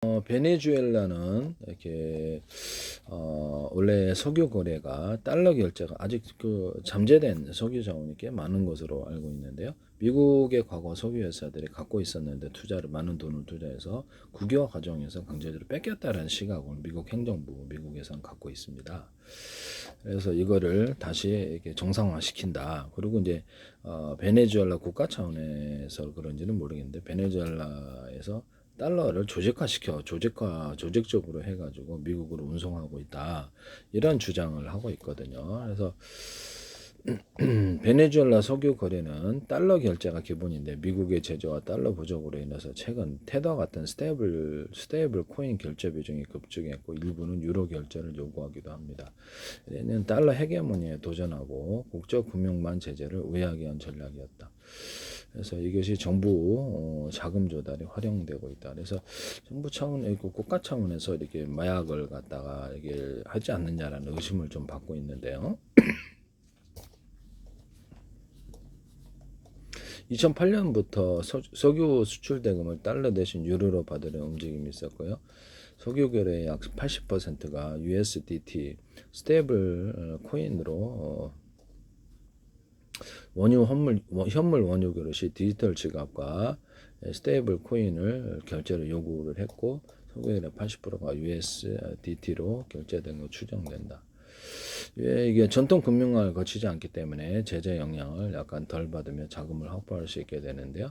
어, 베네수엘라는 이렇게 어, 원래 석유 거래가 달러 결제가 아직 그 잠재된 석유 자원이 꽤 많은 것으로 알고 있는데요. 미국의 과거 석유 회사들이 갖고 있었는데 투자를 많은 돈을 투자해서 국유화 과정에서 강제적으로 뺏겼다라는 시각을 미국 행정부, 미국에서는 갖고 있습니다. 그래서 이거를 다시 이렇게 정상화 시킨다. 그리고 이제 어, 베네수엘라 국가 차원에서 그런지는 모르겠는데 베네수엘라에서 달러를 조직화시켜 조직화 조직적으로 해가지고 미국으로 운송하고 있다 이런 주장을 하고 있거든요. 그래서 베네수엘라 석유 거래는 달러 결제가 기본인데 미국의 제재와 달러 부족으로 인해서 최근 테더 같은 스테이블 스테이블 코인 결제 비중이 급증했고 일부는 유로 결제를 요구하기도 합니다. 이는 달러 헤게모니에 도전하고 국적 금융만 제재를 우회하기 위한 전략이었다. 그래서 이것이 정부 어, 자금 조달이 활용되고 있다. 그래서 정부 차원, 그 국가 차원에서 이렇게 마약을 갖다가 이게 하지 않느냐라는 의심을 좀 받고 있는데요. 2008년부터 석 유 수출 대금을 달러 대신 유로로 받으려 움직임이 있었고요. 석유 거래의 약 80%가 USDT 스테이블 어, 코인으로 어, 원유 현물 현물 원유 그릇이 디지털 지갑과 스테이블 코인을 결제를 요구를 했고 석유의 80%가 USDT로 결제된 거 추정된다. 예, 이게 전통 금융을 거치지 않기 때문에 제재 영향을 약간 덜 받으며 자금을 확보할 수 있게 되는데요.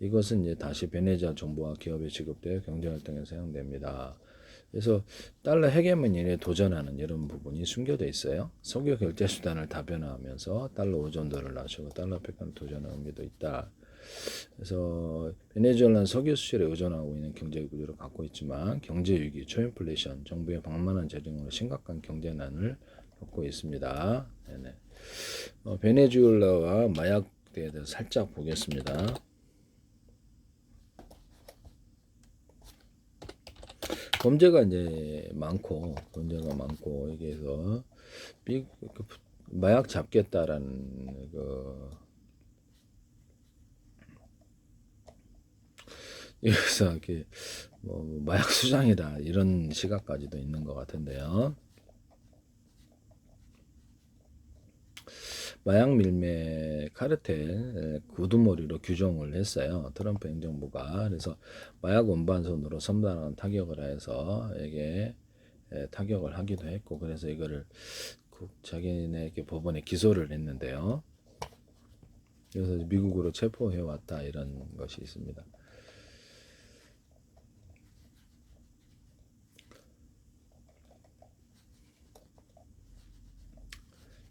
이것은 이제 다시 베네지아 정부와 기업에 지급되어 경제 활동에 사용됩니다. 그래서 달러 헤게모니에 도전하는 이런 부분이 숨겨져 있어요. 석유 결제 수단을 다변화하면서 달러 오전도를 낮추고 달러 패권 도전하는 의미도 있다. 그래서 베네수엘라는 석유 수출에 의존하고 있는 경제 구조를 갖고 있지만 경제 위기, 초인플레이션, 정부의 방만한 재정으로 심각한 경제난을 겪고 있습니다. 네네. 어, 베네수엘라와 마약에 대해서 살짝 보겠습니다. 범죄가 이제 많고 범죄가 많고 여기에서 미, 그, 마약 잡겠다라는 그 여기서 이렇게 뭐 마약 수장이다 이런 시각까지도 있는 것 같은데요. 마약 밀매 카르텔 구두머리로 규정을 했어요. 트럼프 행정부가 그래서 마약 운반선으로 섬다한 타격을 해서 이게 타격을 하기도 했고 그래서 이거를 자기네에게 법원에 기소를 했는데요. 그래서 미국으로 체포해 왔다 이런 것이 있습니다.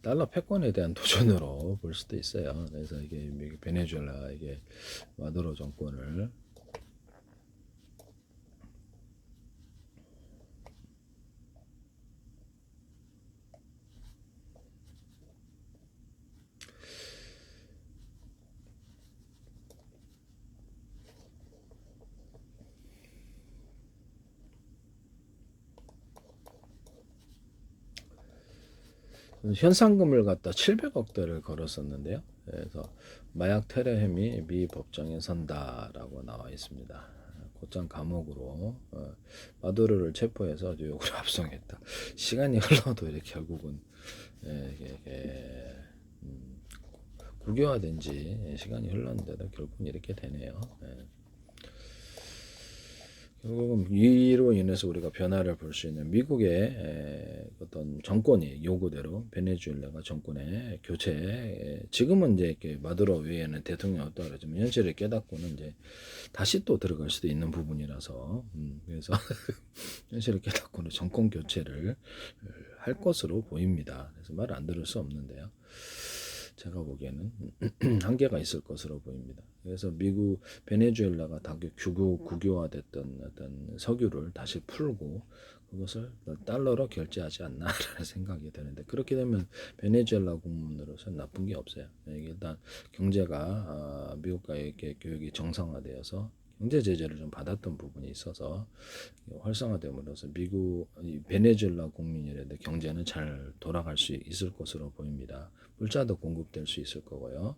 달러 패권에 대한 도전으로 볼 수도 있어요. 그래서 이게 베네수엘라 이게 마두로 정권을 현상금을 갖다 700억 대를 걸었었는데요. 그래서 마약 테러 혐의 미 법정에 선다라고 나와 있습니다. 곧장 감옥으로 어, 마두로를 체포해서 뉴욕으로 압송했다. 시간이 흘러도 이렇게 결국은 예, 이게, 이게 음, 국유화된 지 시간이 흘렀는데도 결국은 이렇게 되네요. 예. 결국은 이로 인해서 우리가 변화를 볼 수 있는 미국의 어떤 정권이 요구대로 베네수엘라가 정권의 교체 지금은 이제 이렇게 마두로 외에는 대통령이 없다 그러지만 현실을 깨닫고는 이제 다시 또 들어갈 수도 있는 부분이라서 음, 그래서 현실을 깨닫고는 정권 교체를 할 것으로 보입니다. 그래서 말 안 들을 수 없는데요. 제가 보기에는 한계가 있을 것으로 보입니다. 그래서 미국 베네수엘라가 다교 규고 국유화됐던 어떤 석유를 다시 풀고 그것을 달러로 결제하지 않나라는 생각이 드는데 그렇게 되면 베네수엘라 국민으로서 나쁜 게 없어요. 일단 경제가 아, 미국과의 교육이 정상화되어서 경제 제재를 좀 받았던 부분이 있어서 활성화됨으로써 미국 베네수엘라 국민이라도 경제는 잘 돌아갈 수 있을 것으로 보입니다. 물자도 공급될 수 있을 거고요.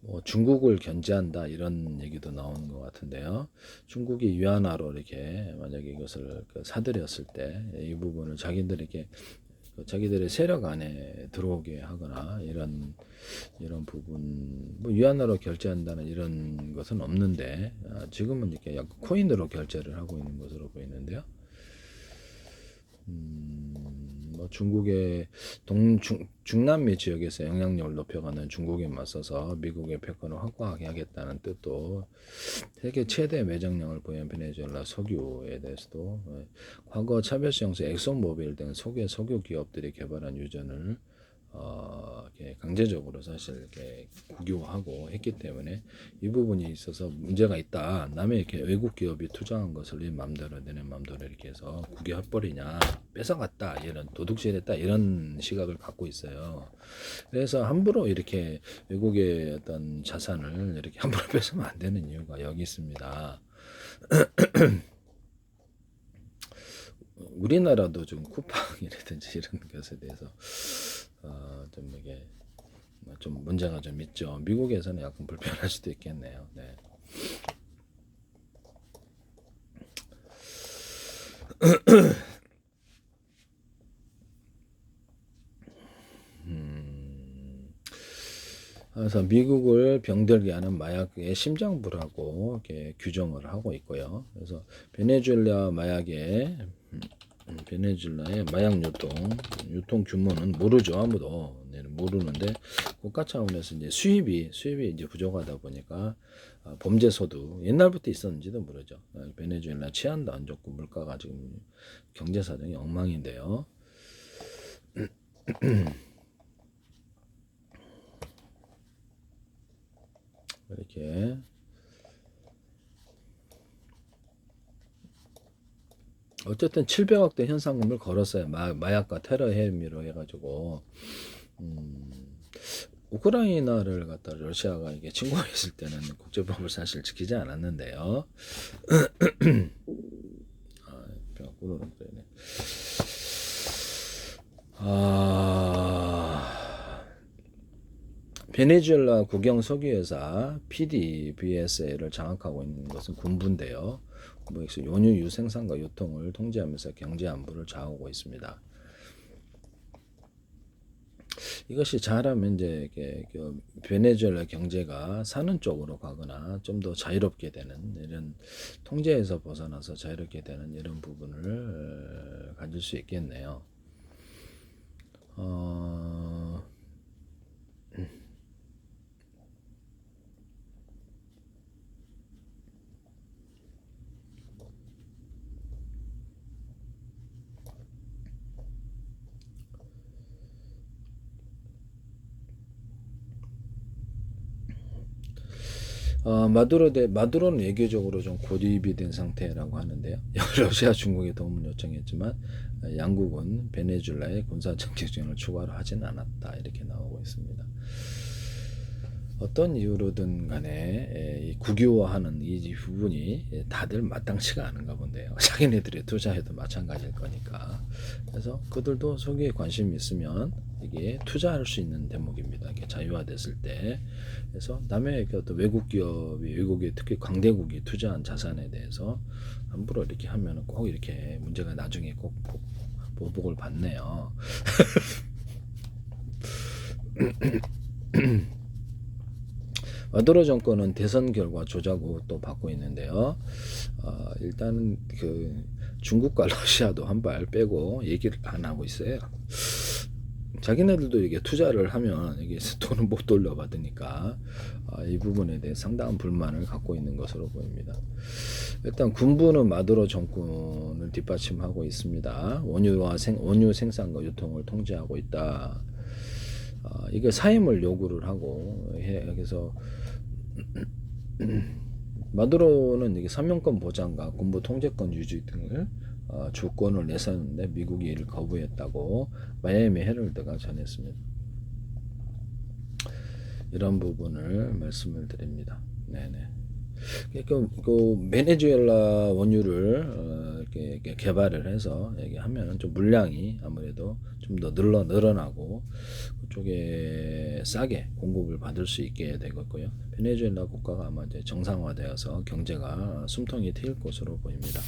뭐 중국을 견제한다 이런 얘기도 나오는 것 같은데요. 중국이 위안화로 이렇게 만약에 이것을 그 사들였을 때 이 부분을 자기들에게 그 자기들의 세력 안에 들어오게 하거나 이런 이런 부분 뭐 위안화로 결제한다는 이런 것은 없는데 아, 지금은 이렇게 약간 코인으로 결제를 하고 있는 것으로 보이는데요. 음, 뭐 중국의 동중 중남미 지역에서 영향력을 높여가는 중국에 맞서서 미국의 패권을 확고하게 하겠다는 뜻도 세계 최대 매장량을 보유한 베네수엘라 석유에 대해서도 예, 과거 차별시 형사 엑소모빌 등 석유 석유 기업들이 개발한 유전을 어, 강제적으로 사실 이렇게 국유화하고 했기 때문에 이 부분이 있어서 문제가 있다. 남의 이렇게 외국 기업이 투자한 것을 네 맘대로 내내 맘대로 이렇게 해서 국유해버리냐, 뺏어갔다, 이런 도둑질했다 이런 시각을 갖고 있어요. 그래서 함부로 이렇게 외국의 어떤 자산을 이렇게 함부로 뺏으면 안 되는 이유가 여기 있습니다. 우리나라도 좀 쿠팡이라든지 이런 것에 대해서 어, 좀 이게 좀 문제가 좀 있죠. 미국에서는 약간 불편할 수도 있겠네요. 네. 음, 그래서 미국을 병들게 하는 마약의 심장부라고 규정을 하고 있고요. 그래서 베네수엘라 마약의 음, 베네수엘라의 마약 유통 유통 규모는 모르죠 아무도 네, 모르는데 국가 차원에서 이제 수입이 수입이 이제 부족하다 보니까 아, 범죄소도 옛날부터 있었는지도 모르죠. 아, 베네수엘라 치안도 안 좋고 물가가 지금 경제 사정이 엉망인데요. 이렇게 어쨌든 700억대 현상금을 걸었어요. 마, 마약과 테러 혐의로 해가지고 음, 우크라이나를 갖다 러시아가 이게 침공했을 때는 국제법을 사실 지키지 않았는데요. 아, 그러네. 아, 베네수엘라 국영 석유회사 PDVSA를 장악하고 있는 것은 군부인데요. 뭐 역시 연유 유생산과 유통을 통제하면서 경제 안보를 좌우하고 있습니다. 이것이 잘하면 이제 그 베네수엘라 경제가 사는 쪽으로 가거나 좀 더 자유롭게 되는 이런 통제에서 벗어나서 자유롭게 되는 이런 부분을 어, 가질 수 있겠네요. 어, 어, 마두로 대 마두로는 외교적으로 좀 고립이 된 상태라고 하는데요. 러시아 중국에 도움을 요청했지만 어, 양국은 베네수엘라의 군사 정책 지원을 추가로 하진 않았다 이렇게 나오고 있습니다. 어떤 이유로든 간에 에, 이 국유화하는 이 부분이 예, 다들 마땅치가 않은가 본데요. 자기네들이 투자해도 마찬가지일 거니까. 그래서 그들도 소기에 관심이 있으면 이게 투자할 수 있는 대목입니다. 이게 자유화됐을 때. 그래서 남의 그 어떤 외국 기업이 외국에 특히 강대국이 투자한 자산에 대해서 함부로 이렇게 하면은 꼭 이렇게 문제가 나중에 꼭 보- 보복을 받네요. 마두로 정권은 대선 결과 조작 의혹도 받고 있는데요. 어, 일단은 그 중국과 러시아도 한 발 빼고 얘기를 안 하고 있어요. 자기네들도 이게 투자를 하면 이게 돈을 못 돌려받으니까 아, 이 부분에 대해 상당한 불만을 갖고 있는 것으로 보입니다. 일단 군부는 마두로 정권을 뒷받침하고 있습니다. 원유와 생, 원유 생산과 유통을 통제하고 있다. 아, 이게 사임을 요구를 하고 해, 그래서 마두로는 이게 사명권 보장과 군부 통제권 유지 등을 어, 주권을 내세웠는데 미국이 이를 거부했다고 마이애미 헤럴드가 전했습니다. 이런 부분을 말씀을 드립니다. 네네. 그, 그 베네수엘라 원유를 어, 이렇게, 개발을 해서 하면은 좀 물량이 아무래도 좀 더 늘어 늘어나고 그쪽에 싸게 공급을 받을 수 있게 되겠고요. 베네수엘라 국가가 아마 이제 정상화되어서 경제가 숨통이 트일 것으로 보입니다.